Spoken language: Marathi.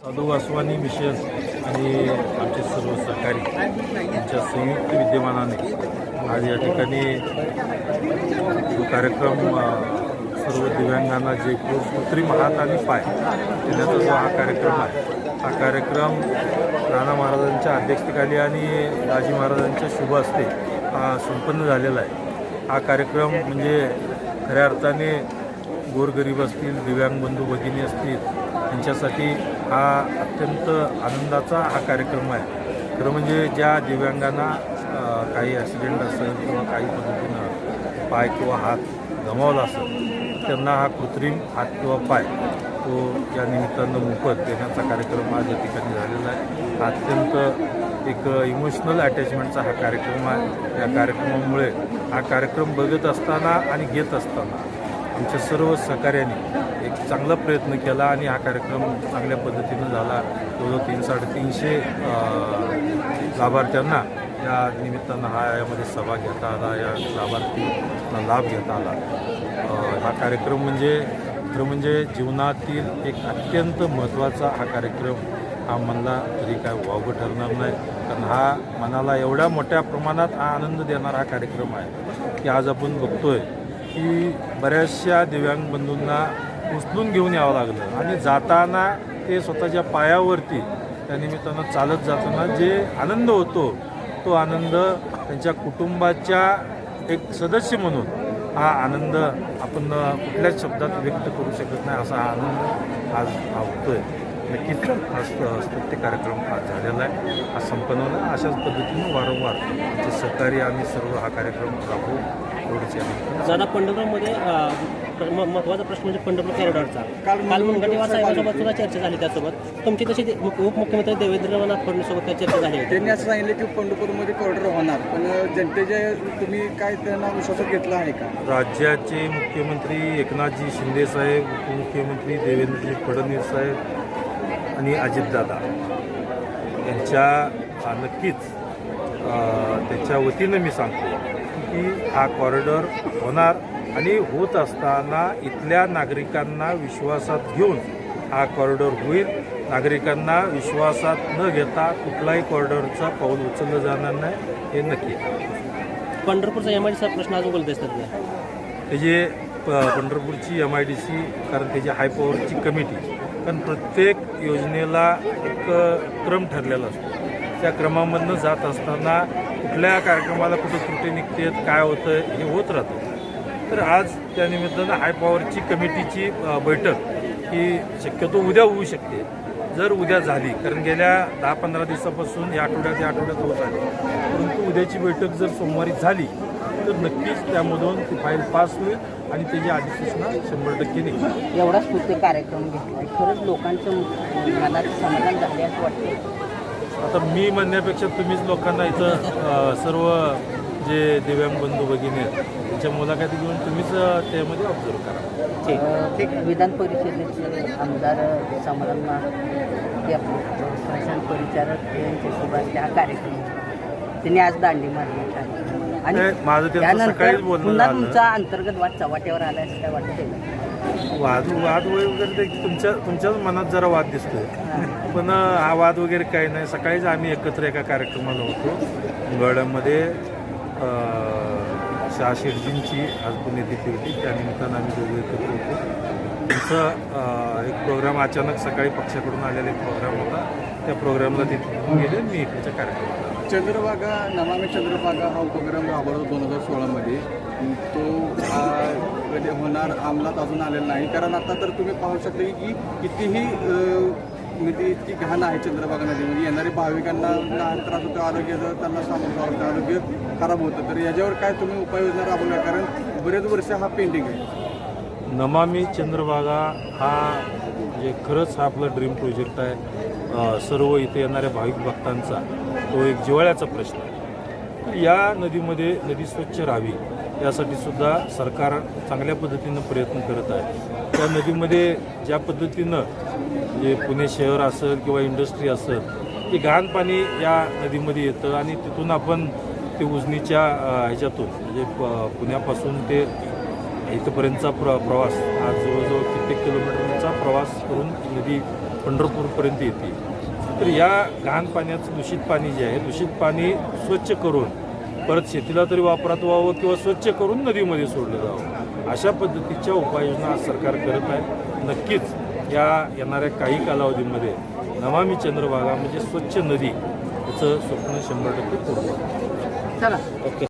साधू वासवानी मिशन आणि आमचे सर्व सहकारी यांच्या संयुक्त विद्यमानाने आज या ठिकाणी जो कार्यक्रम सर्व दिव्यांगांना जे कृत्रिम हात आणि पाय देण्याचा जो हा कार्यक्रम आहे हा कार्यक्रम राणा महाराजांच्या अध्यक्षतेखाली आणि राजी महाराजांच्या शुभ हस्ते हा संपन्न झालेला आहे. हा कार्यक्रम म्हणजे खऱ्या अर्थाने गोरगरीब असतील दिव्यांग बंधू भगिनी असतील यांच्यासाठी हा अत्यंत आनंदाचा हा कार्यक्रम आहे. खरं म्हणजे ज्या दिव्यांगांना काही ॲक्सिडेंट असेल किंवा काही पद्धतीनं पाय किंवा हात गमावला असेल त्यांना हा कृत्रिम हात किंवा पाय तो या निमित्तानं मोफत देण्याचा कार्यक्रम आज या ठिकाणी झालेला आहे. अत्यंत एक इमोशनल अटॅचमेंटचा हा कार्यक्रम आहे. या कार्यक्रमामुळे हा कार्यक्रम बघत असताना आणि घेत असताना आमच्या सर्व सहकार्यांनी चांगला प्रयत्न केला आणि हा कार्यक्रम चांगल्या पद्धतीनं झाला. जवळजवळ तीन साडेतीनशे लाभार्थ्यांना या निमित्तानं हा यामध्ये सहभाग घेता आला या लाभार्थींना लाभ घेता आला. हा कार्यक्रम म्हणजे खरं म्हणजे जीवनातील एक अत्यंत महत्त्वाचा हा कार्यक्रम हा मनला तरी काय वावगं ठरणार नाही. कारण हा मनाला एवढ्या मोठ्या प्रमाणात हा आनंद देणारा हा कार्यक्रम आहे की आज आपण बघतोय की बऱ्याचशा दिव्यांग बंधूंना उचलून घेऊन यावं लागलं. आणि जाताना ते स्वतःच्या पायावरती त्या निमित्तानं चालत जाताना जे आनंद होतो तो आनंद त्यांच्या कुटुंबाच्या एक सदस्य म्हणून हा आनंद आपण कुठल्याच शब्दात व्यक्त करू शकत नाही असा हा आनंद आज हा होतोय. नक्कीच. हा स्त- स्तुत्य कार्यक्रम आज झालेला आहे. हा संपन्न होणार. अशाच पद्धतीनं वारंवार आमचे सहकारी आम्ही सर्व हा कार्यक्रम राबवू. एवढीच निमित्तानं दादा पंढरपूरमध्ये महत्त्वाचा प्रश्न म्हणजे पंढरपूर कॉरिडॉरचा काल मुनगंटीवार साहेबांसोबत सुद्धा चर्चा झाली त्यासोबत. तुमची तशी उपमुख्यमंत्री देवेंद्रनाथ फडणवीसोबत काय चर्चा झाली त्यांनी असं सांगितलं की पंढरपूरमध्ये कॉरिडॉर होणार. पण जनतेच्या तुम्ही काय त्यांना विश्वासात घेतला आहे का? राज्याचे मुख्यमंत्री एकनाथजी शिंदे साहेब उपमुख्यमंत्री देवेंद्रजी फडणवीस साहेब आणि अजितदादा यांच्या नक्कीच त्याच्या वतीनं मी सांगतो की हा कॉरिडॉर होणार आणि होत असताना इथल्या नागरिकांना विश्वासात घेऊन हा कॉरिडॉर होईल. नागरिकांना विश्वासात न घेता कुठलाही कॉरिडॉरचा पाऊल उचललं जाणार नाही हे नक्की. पंढरपूरचा एम आय प्रश्न अजून बोलत असतात त्याचे प पंढरपूरची एम आय डी सी कारण त्याची हाय पॉवरची कमिटी कारण प्रत्येक योजनेला एक क्रम ठरलेला असतो. त्या क्रमामधनं जात असताना कुठल्या कार्यक्रमाला कुठं त्रुटी निघतेत काय होतं हे होत राहतं. तर आज त्या निमित्तानं हाय पॉवरची कमिटीची बैठक ही शक्यतो उद्या होऊ शकते. जर उद्या झाली कारण गेल्या दहा पंधरा दिवसापासून या आठवड्यात या आठवड्यात होत आली. परंतु उद्याची बैठक जर सोमवारी झाली तर नक्कीच त्यामधून ती फाईल पास होईल आणि त्याची अधिसूचना शंभर टक्के निघेल. एवढा स्तुत्य कार्यक्रम घेतलाय. खरंच लोकांचं मनात समाधान झाले असं वाटतं आता मी म्हणण्यापेक्षा तुम्हीच लोकांना इथं सर्व जे दिव्यांग बंधू भगिनी आहेत त्यांच्या मुलाखती घेऊन तुम्हीच त्यामध्ये ऑब्झर्व करा. ठीक. विधान परिषदेचे आमदार समाधान ते आपले प्रशांत परिचारक यांच्या शुभास्ते हा कार्यक्रम त्यांनी आज दांडी मारली. आणि माझं त्यांचं त्यानंतर सकाळीच बोलणं पुन्हा झालं. तुमचा अंतर्गत वाद चव्हाट्यावर आला असं काय वाटतंय? वाद वाद वगैरे ते तुमच्या तुमच्याच मनात जरा वाद दिसतोय. पण अ, हा वाद वगैरे काही नाही. सकाळीच आम्ही एकत्र एका कार्यक्रमाला होतो. मंगळमध्ये शाह शेटजींची आज पुण्यतिथी होती. त्यानिमित्तानं आम्ही दोघे एकत्र होतो. त्यांचं अ, एक प्रोग्राम अचानक सकाळी पक्षाकडून आलेला एक प्रोग्राम होता. त्या प्रोग्रामला तिथे गेले मी इकडच्या कार्यक्रमाला चंद्रभागा नमामि चंद्रभागा हा उपक्रम राबवला दोन हजार सोळामध्ये. तो कधी होणार अंमलात अजून आलेला नाही. कारण आता तर तुम्ही पाहू शकता की कितीही नदी इतकी घाण आहे चंद्रभागा नदीमध्ये येणारे भाविकांना लहान त्रास होतो आरोग्याचं त्यांना सामोरं लागतं आरोग्य खराब होतं. तर याच्यावर काय तुम्ही उपाययोजना राबवल्या? कारण बरेच वर्ष हा पेंडिंग आहे. नमामी चंद्रभागा हा म्हणजे खरंच हा आपला ड्रीम प्रोजेक्ट आहे. सर्व इथे येणाऱ्या भाविक भक्तांचा तो एक जिव्हाळ्याचा प्रश्न आहे. या नदीमध्ये नदी स्वच्छ राहावी यासाठी सुद्धा सरकार चांगल्या पद्धतीनं प्रयत्न करत आहे. त्या नदीमध्ये ज्या पद्धतीनं जे पुणे शहर असेल किंवा इंडस्ट्री असेल ते घाण पाणी या नदीमध्ये येतं आणि तिथून आपण ते उजनीच्या ह्याच्यातून म्हणजे प- पुण्यापासून ते इथपर्यंतचा प्र प्रवास हा जवळजवळ कित्येक किलोमीटरचा प्रवास करून नदी पंढरपूरपर्यंत येते. तर या घाण पाण्याचं दूषित पाणी जे आहे दूषित पाणी स्वच्छ करून परत शेतीला तरी वापरात व्हावं किंवा स्वच्छ करून नदीमध्ये सोडलं जावं अशा पद्धतीच्या उपाययोजना आज सरकार करत आहे. नक्कीच या येणाऱ्या काही कालावधीमध्ये नमामी चंद्रभागा म्हणजे स्वच्छ नदी याचं स्वप्न शंभर टक्के पूर्ण. चला. ओके.